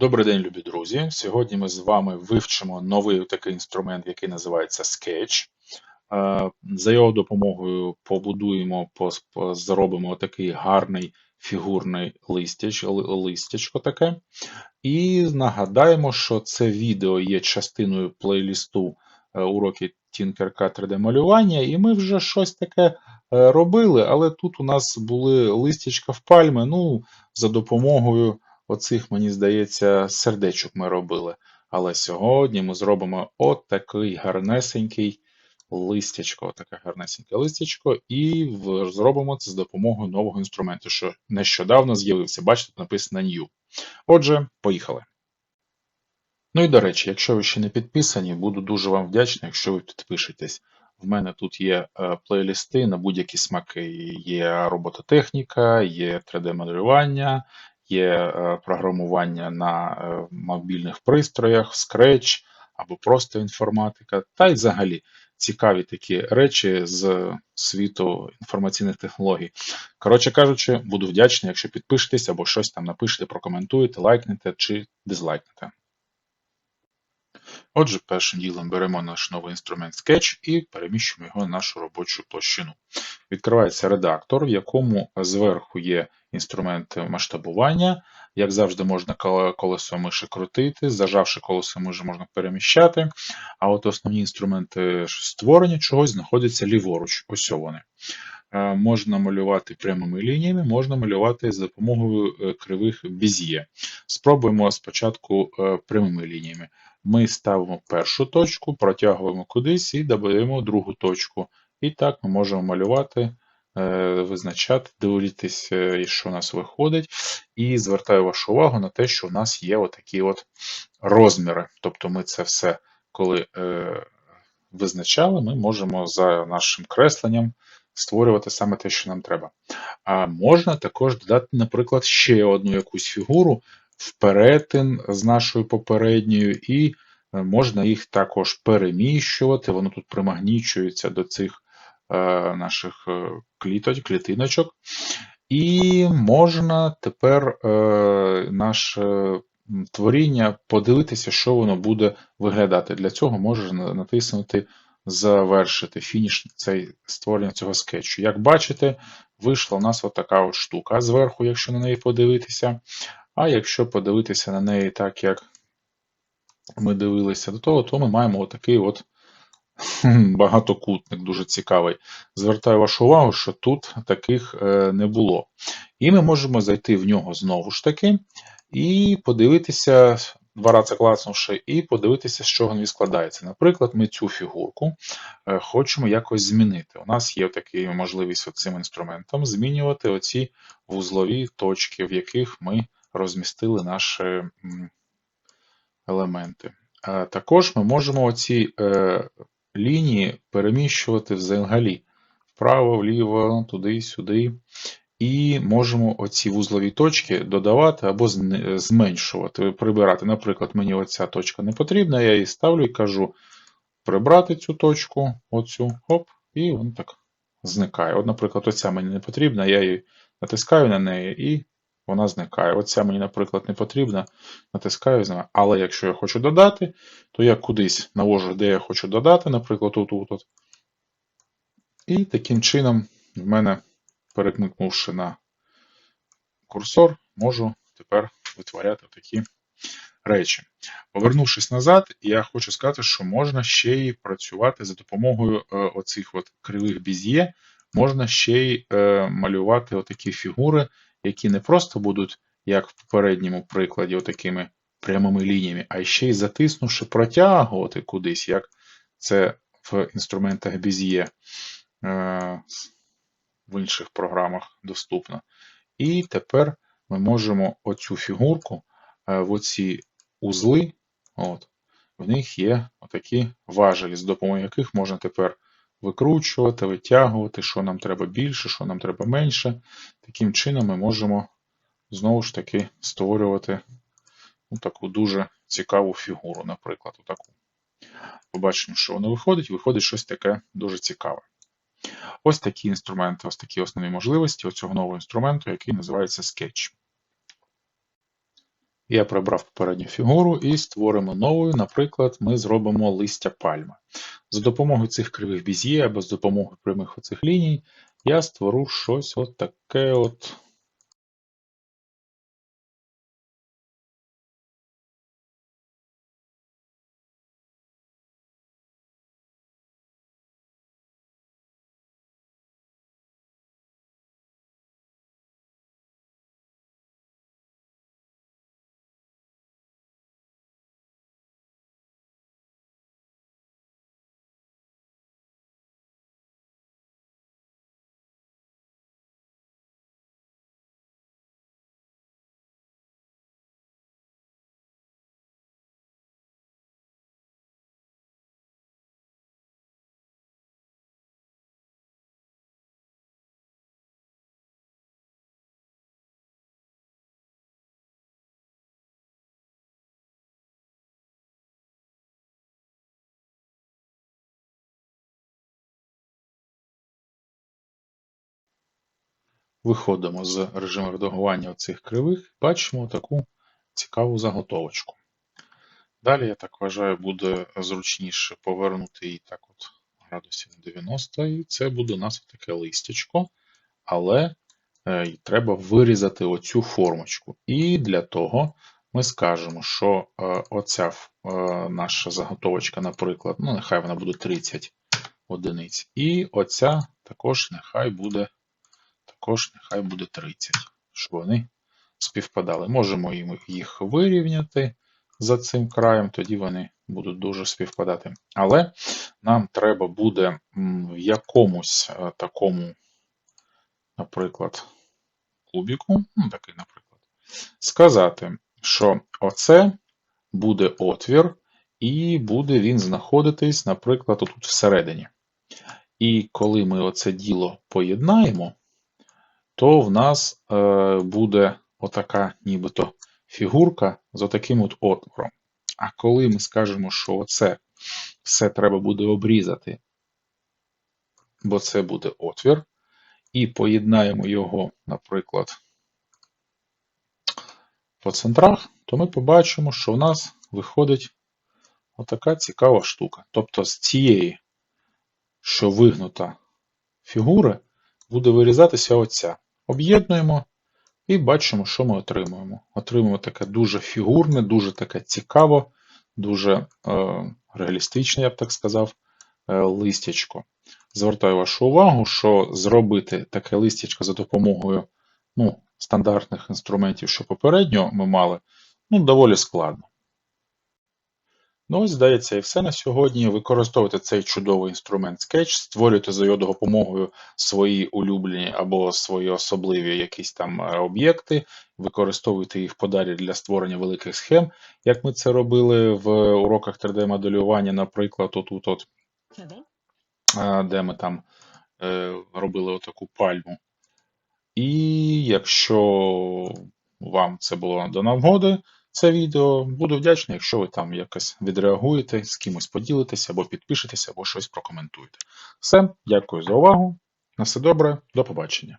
Добрий день, любі друзі! Сьогодні ми з вами вивчимо новий такий інструмент, який називається Sketch. Е, За його допомогою побудуємо, зробимо такий гарний фігурний листяч, листячко таке. І нагадаємо, що це відео є частиною плейлісту е, уроки Tinkercad 3D малювання, і ми вже щось таке е, робили, але тут у нас були листячка в пальми. Ну, за допомогою оцих, мені здається, сердечок ми робили. Але сьогодні ми зробимо от такий гарнесенький листячко, отаке гарнесеньке листячко, і зробимо це з допомогою нового інструменту, що нещодавно з'явився. Бачите, написано New. Отже, поїхали. Ну і до речі, якщо ви ще не підписані, буду дуже вам вдячний, якщо ви підпишетесь. В мене тут є е, плейлісти на будь-які смаки. Є робототехніка, є 3D-моделювання, є е, програмування на е, мобільних пристроях, Scratch або просто інформатика, та й взагалі цікаві такі речі з світу інформаційних технологій. Коротше кажучи, буду вдячний, якщо підпишетесь або щось там напишете, прокоментуєте, лайкнете чи дизлайкнете. Отже, першим ділом беремо наш новий інструмент Sketch і переміщуємо його на нашу робочу площину. Відкривається редактор, в якому зверху є інструмент масштабування. Як завжди, можна коле- колесо миші крутити, зажавши колесо миші можна переміщати. А от основні інструменти створення чогось знаходяться ліворуч. Ось вони. Е, Можна малювати прямими лініями, можна малювати за допомогою е, кривих Без'є. Спробуємо спочатку е, прямими лініями. Ми ставимо першу точку, протягуємо кудись і додаємо другу точку. І так ми можемо малювати, е, визначати, дивитися, е, що у нас виходить. І звертаю вашу увагу на те, що у нас є отакі от розміри. Тобто ми це все, коли е, визначали, ми можемо за нашим кресленням створювати саме те, що нам треба. А можна також додати, наприклад, ще одну якусь фігуру в перетин з нашою попередньою, і е, можна їх також переміщувати. Воно тут примагнічується до цих е, наших е, кліточок, клітиночок. І можна тепер наше творіння подивитися, що воно буде виглядати. Для цього можна натиснути завершити фініш цей створення цього скетчу. Як бачите, вийшла у нас отака от штука зверху, якщо на неї подивитися. А якщо подивитися на неї так, як ми дивилися до того, то ми маємо отакий от багатокутник, дуже цікавий. Звертаю вашу увагу, що тут таких е, не було. І ми можемо зайти в нього знову ж таки і подивитися, два рази класнувши, і подивитися, з чого він складається. Наприклад, ми цю фігурку е, хочемо якось змінити. У нас є така можливість цим інструментом змінювати оці вузлові точки, в яких ми розмістили наші елементи. Е, Також ми можемо оці е, лінії переміщувати взагалі вправо, вліво, туди, сюди. І можемо оці вузлові точки додавати або зменшувати, прибирати. Наприклад, мені оця точка не потрібна, я її ставлю і кажу прибрати цю точку, оцю, хоп, і вона так зникає. От, наприклад, оця мені не потрібна, я її натискаю на неї і вона зникає. Оця мені, наприклад, не потрібна, натискаю. Але якщо я хочу додати, то я кудись навожу, де я хочу додати, наприклад, тут, тут, тут. І таким чином в мене, перекликнувши на курсор, можу тепер витворяти такі речі. Повернувшись назад, я хочу сказати, що можна ще й працювати за допомогою е, оцих от кривих біз'є, можна ще й е, малювати отакі фігури, які не просто будуть, як в попередньому прикладі, отакими прямими лініями, а ще й затиснувши, протягувати кудись, як це в інструментах Bezier е, в інших програмах доступно. І тепер ми можемо оцю фігурку е, в оці узли, от, в них є отакі важелі, з допомогою яких можна тепер викручувати, витягувати, що нам треба більше, що нам треба менше. Таким чином ми можемо знову ж таки створювати ну, таку дуже цікаву фігуру, наприклад, отаку. Побачимо, що воно виходить, виходить щось таке дуже цікаве. Ось такі інструменти, ось такі основні можливості цього нового інструменту, який називається Sketch. Я прибрав попередню фігуру і створимо нову. Наприклад, ми зробимо листя пальми. За допомогою цих кривих біз'є або з допомогою прямих оцих ліній я створу щось от таке от. Виходимо з режиму редагування цих кривих, бачимо таку цікаву заготовочку. Далі, я так вважаю, буде зручніше повернути її так от градусів 90, і це буде у нас таке листячко, але е, треба вирізати оцю формочку. І для того ми скажемо, що е, оця е, наша заготовочка, наприклад, ну нехай вона буде 30 одиниць, і оця також нехай буде також нехай буде 30, щоб вони співпадали. Можемо їх вирівняти за цим краєм, тоді вони будуть дуже співпадати. Але нам треба буде в якомусь е, такому, наприклад, кубіку, ну такий, наприклад, сказати, що оце буде отвір, і буде він знаходитись, наприклад, тут всередині. І коли ми оце діло поєднаємо, то в нас е, буде отака нібито фігурка з отаким от отвором. А коли ми скажемо, що оце все треба буде обрізати, бо це буде отвір, і поєднаємо його, наприклад, по центрах, то ми побачимо, що в нас виходить отака цікава штука. Тобто з цієї, що вигнута фігури, буде вирізатися оця. Об'єднуємо і бачимо, що ми отримуємо. Отримуємо таке дуже фігурне, дуже таке цікаво, дуже е, реалістичне, я б так сказав, е, листячко. Звертаю вашу увагу, що зробити таке листячко за допомогою ну, стандартних інструментів, що попередньо ми мали, ну, доволі складно. Ну, ось, здається, і все на сьогодні. Використовуйте цей чудовий інструмент Sketch, створюйте за його допомогою свої улюблені або свої особливі якісь там е, об'єкти, використовуйте їх подалі для створення великих схем, як ми це робили в уроках 3D-моделювання, наприклад, отут, от, де ми там е, робили отаку пальму. І якщо вам це було до нагоди, це відео. Буду вдячний, якщо ви там якось відреагуєте, з кимось поділитеся, або підпишетеся, або щось прокоментуєте. Все, дякую за увагу. На все добре, до побачення.